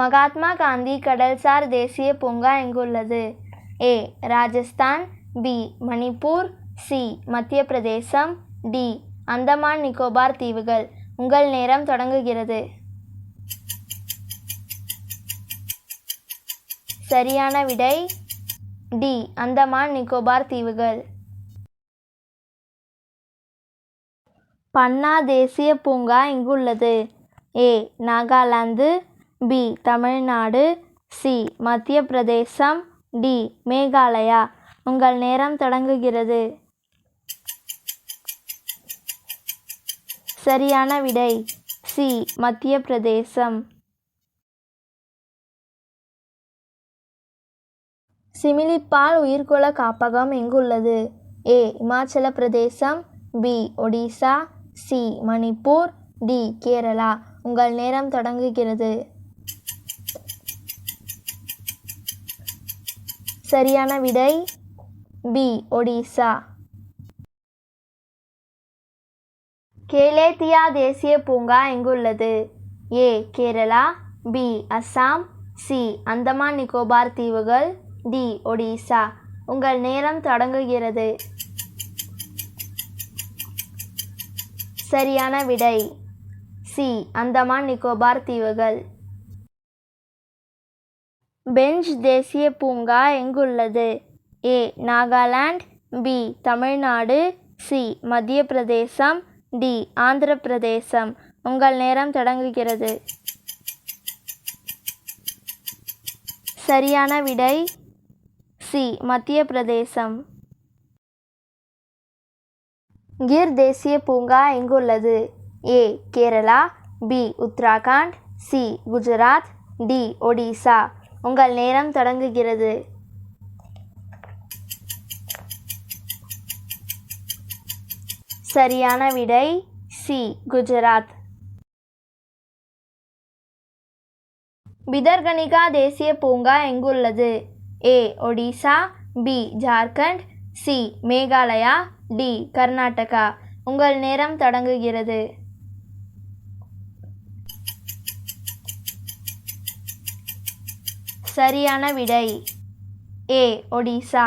மகாத்மா காந்தி கடல்சார் தேசிய பூங்கா எங்குள்ளது? A. Rajasthan B. Manipur C. Madhya Pradesh D. Andaman Nicobar தீவுகள். உங்கள் நேரம் தொடங்குகிறது. சரியான விடை டி. அந்தமான் நிக்கோபார் தீவுகள். பன்னா தேசிய பூங்கா இங்குள்ளது A. Nagaland B. Tamil Nadu C. Madhya Pradesh D. Meghalaya. உங்கள் நேரம் தொடங்குகிறது. சரியான விடை சி. மத்திய பிரதேசம் சிமிலிப்பால் உயிர்குல காப்பகம் எங்குள்ளது? A. Himachal Pradesh B. Odisha C. Manipur D. Kerala. உங்கள் நேரம் தொடங்குகிறது. சரியான விடை பி ஒடிசா. கேலேத்தியா தேசிய பூங்கா எங்குள்ளது? A Kerala B Assam C Andaman Nicobar தீவுகள் டி ஒடிசா. உங்கள் நேரம் தொடங்குகிறது. சரியான விடை சி அந்தமான் நிக்கோபார் தீவுகள். பெஞ்ச் தேசிய பூங்கா எங்குள்ளது? A. Nagaland B. Tamil Nadu C. Madhya Pradesh D. Andhra பிரதேசம் உங்கள் நேரம் தொடங்குகிறது. சரியான விடை சி. மத்திய பிரதேசம் கிர் தேசிய பூங்கா எங்குள்ளது? A. Kerala B. Uttarakhand C. Gujarat D. Odisha. உங்கள் நேரம் தொடங்குகிறது. சரியான விடை சி குஜராத். பிதர்கனிகா தேசிய பூங்கா எங்குள்ளது? A Odisha B Jharkhand C Meghalaya D Karnataka. உங்கள் நேரம் தொடங்குகிறது. சரியான விடை. ஏ ஒடிசா.